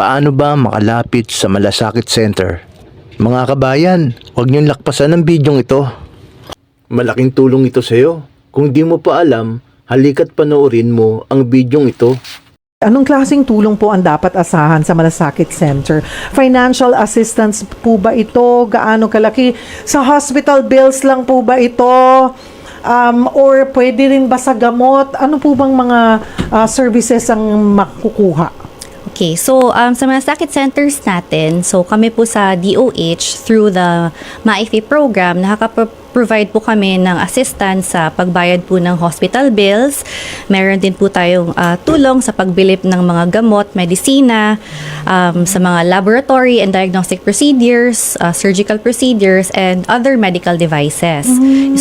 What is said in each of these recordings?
Paano ba makalapit sa Malasakit Center? Mga kabayan, huwag niyong lakpasan ang bidyong ito. Malaking tulong ito sa iyo. Kung di mo pa alam, halika't panoorin mo ang bidyong ito. Anong klaseng tulong po ang dapat asahan sa Malasakit Center? Financial assistance po ba ito? Gaano kalaki? Sa hospital bills lang po ba ito? Um, or pwede rin ba sa gamot? Ano po bang mga ah, services ang makukuha? Okay, so um, sa mga sakit centers natin, so kami po sa DOH through the MAIFI program, nakaka-provide po kami ng assistance sa pagbayad po ng hospital bills. Meron din po tayong ah, tulong sa pagbilip ng mga gamot, medisina, um, sa mga laboratory and diagnostic procedures, ah, surgical procedures, and other medical devices.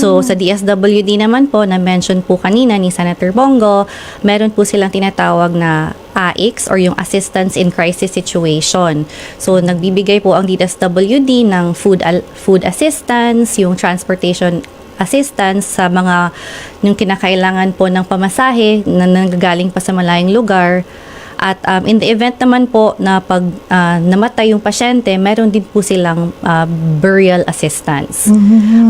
So sa DSWD naman po, na-mention po kanina ni Senator Bongo, meron po silang tinatawag na AICS or yung Assistance in Crisis Situation. So nagbibigay po ang DSWD ng food food assistance, yung transportation assistance sa mga yung kinakailangan po ng pamasahe na nanggagaling pa sa malayong lugar. At um, in the event naman po na pag ah, namatay yung pasyente, meron din po silang ah, burial assistance.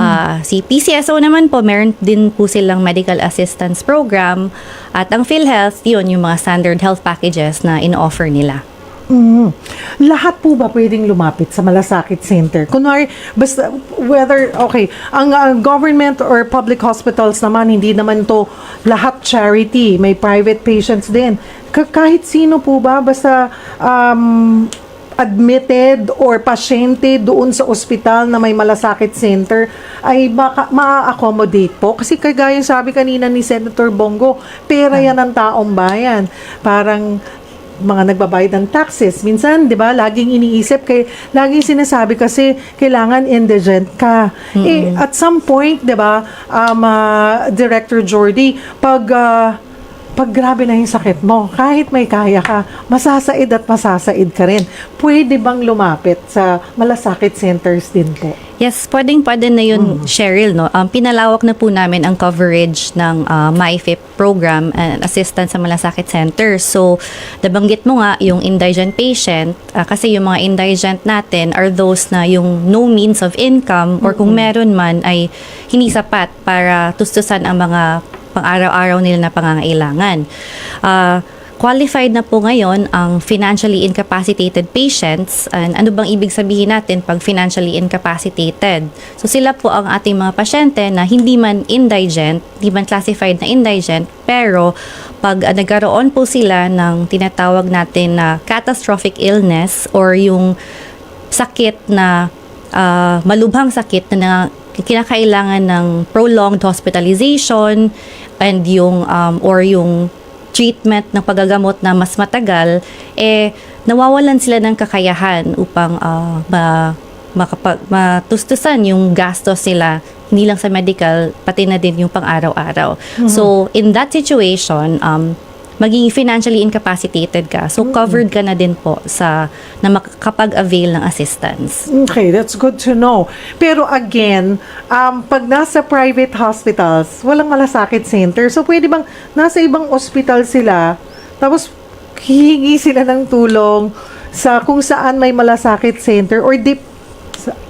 Ah, si PCSO naman po, meron din po silang medical assistance program. At ang PhilHealth, yun, yung mga standard health packages na in-offer nila. Mhm. Lahat po ba pwedeng lumapit sa Malasakit Center? Kunwari, basta, whether, okay, ang uh, government or public hospitals naman, hindi naman to lahat charity. May private patients din. Ka- kahit sino po ba, basta um, admitted or pasyente doon sa ospital na may malasakit center ay maka- ma-accommodate po. Kasi kagaya sabi kanina ni Senator Bongo, pera yan ng taong bayan. Parang mga nagbabayad ng taxes. Minsan, 'di ba, laging iniisip kay laging sinasabi kasi kailangan indigent ka. Eh at some point, 'di ba, um, ah, Director Jordy, pag ah, pag grabe na yung sakit mo, kahit may kaya ka, masasaid at masasaid ka rin. Pwede bang lumapit sa malasakit centers din po? Yes, pwedeng pwede na yun, Cheryl. No? Um, pinalawak na po namin ang coverage ng uh, MyFIP program and assistance sa malasakit centers. So, nabanggit mo nga yung indigent patient ah, kasi yung mga indigent natin are those na yung no means of income or kung meron man ay hindi sapat para tustusan ang mga pang-araw-araw nila na pangangailangan. Ah, Qualified na po ngayon ang financially incapacitated patients. And ano bang ibig sabihin natin pag financially incapacitated? So sila po ang ating mga pasyente na hindi man indigent, hindi man classified na indigent, pero pag uh, nagkaroon po sila ng tinatawag natin na catastrophic illness or yung sakit na ah, malubhang sakit na kinakailangan ng prolonged hospitalization and yung um, or yung treatment ng paggagamot na mas matagal eh nawawalan sila ng kakayahan upang ah, ma makapag matustusan yung gastos nila hindi lang sa medical pati na din yung pang-araw-araw. So in that situation um maging financially incapacitated ka. So covered ka na din po sa na makakapag-avail ng assistance. Okay, that's good to know. Pero again, um, pag nasa private hospitals, walang malasakit center. So, pwede bang nasa ibang ospital sila, tapos hihingi sila ng tulong sa kung saan may malasakit center or dip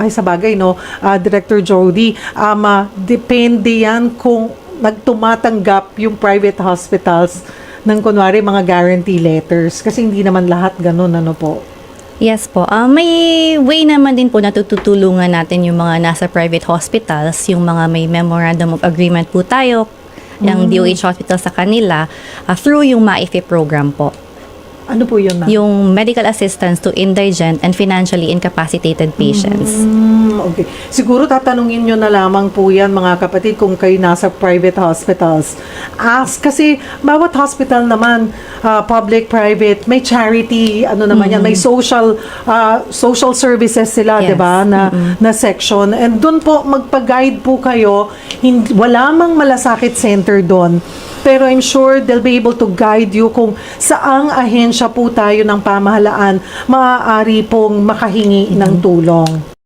ay sa bagay no ah, Director Jody um, ah, depende yan kung nagtumatanggap yung private hospitals ng kunwari mga guarantee letters kasi hindi naman lahat ganun ano po Yes po. Ah, may way naman din po na tutulungan natin yung mga nasa private hospitals, yung mga may memorandum of agreement po tayo, yung DOH hospital sa kanila, ah, through yung MAIFI program po. Ano po yun ma'am? Yung medical assistance to indigent and financially incapacitated patients. Mm, okay. Siguro tatanungin nyo na lamang po yan mga kapatid kung kayo nasa private hospitals. Ask kasi bawat hospital naman, ah, public, private, may charity, ano naman yan, may social ah, social services sila, Yes. 'di ba, na na section. And doon po magpa-guide po kayo. Hindi, wala mang malasakit center doon. Pero I'm sure they'll be able to guide you kung saang ahensya po tayo ng pamahalaan maaari pong makahingi ng tulong.